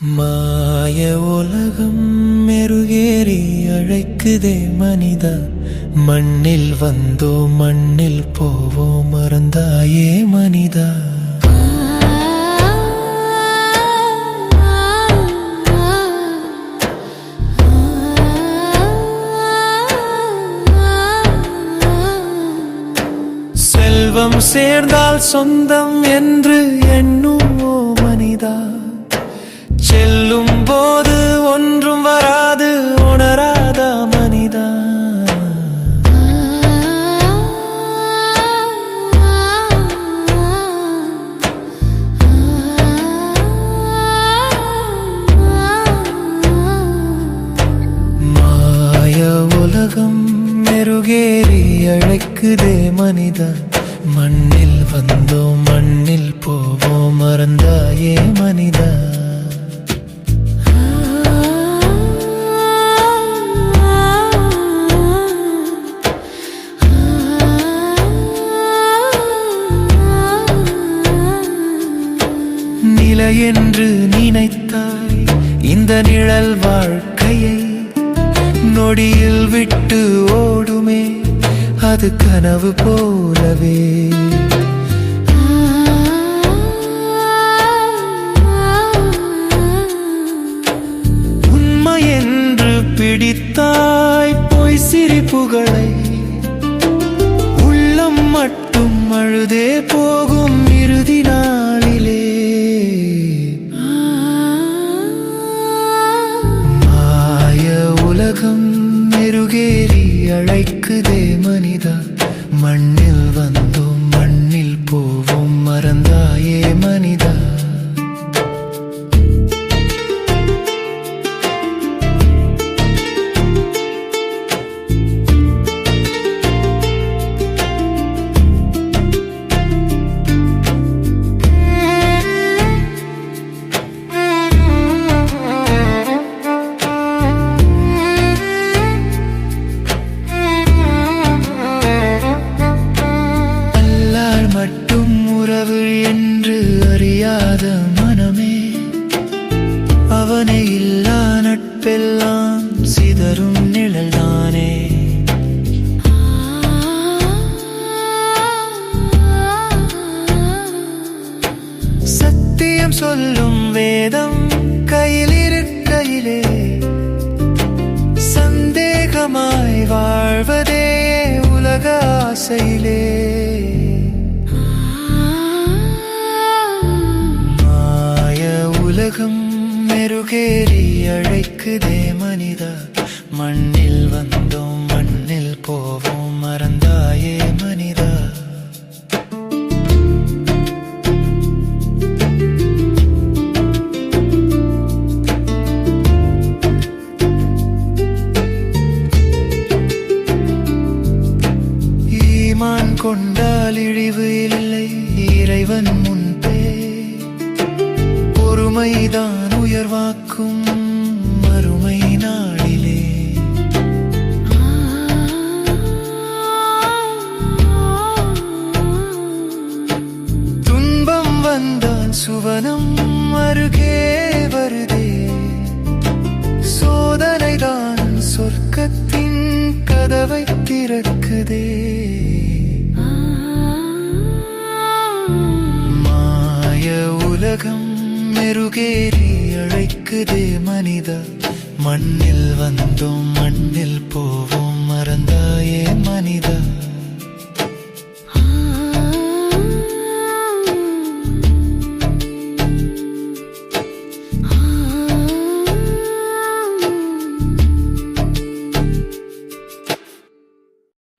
மாய உலகம் மெருகேறி அழைக்குதே மனிதா. மண்ணில் வந்தோ மண்ணில் போவோ மறந்தாயே மனிதா. செல்வம் சேர்ந்தால் சொந்தம் என்று எண்ணுவோ மனிதா? செல்லும் போது ஒன்றும் வராது உணராத மனிதா? மாய உலகம் மெருகேறி அழைக்குதே மனிதா. மண்ணில் வந்தோம் மண்ணில் நிலை என்று நினைத்தாய். இந்த நிழல் வாழ்க்கையை நொடியில் விட்டு ஓடுமே. அது கனவு போலவே. உண்மை என்று பிடித்தாய் பொய் சிரிப்புகளை. உள்ளம் மட்டும் அழுதே போகும் இறுதி தெரியாத மனமே அவனை இல்லா நட்பெல்லாம் சிதறும் நிழல்தானே சத்தியம் சொல்லும் வேதம் கையில் இருக்கையிலே சந்தேகமாய் வாழ்வதே உலக ஆசையிலே. மெருகேறி அழைக்குதே மனிதா. மண்ணில் வந்தோம் மண்ணில் போவோம் மறந்தாயே மனிதா. ஈமான் கொண்டால் இழிவு இல்லை இறைவன் முன்பே. பொறுமைதான் உயர்வாக்கும் மறுமை நாளிலே. துன்பம் வந்தால் சுவனம் அருகே வருதே. சோதனைதான் சொர்க்கத்தின் கதவை திறக்குதே. மாய உலகம் மெருகேறி அழைக்குதே மனிதா. மண்ணில் வந்தோம் மண்ணில் போவோம். மறந்தாயே மனிதா.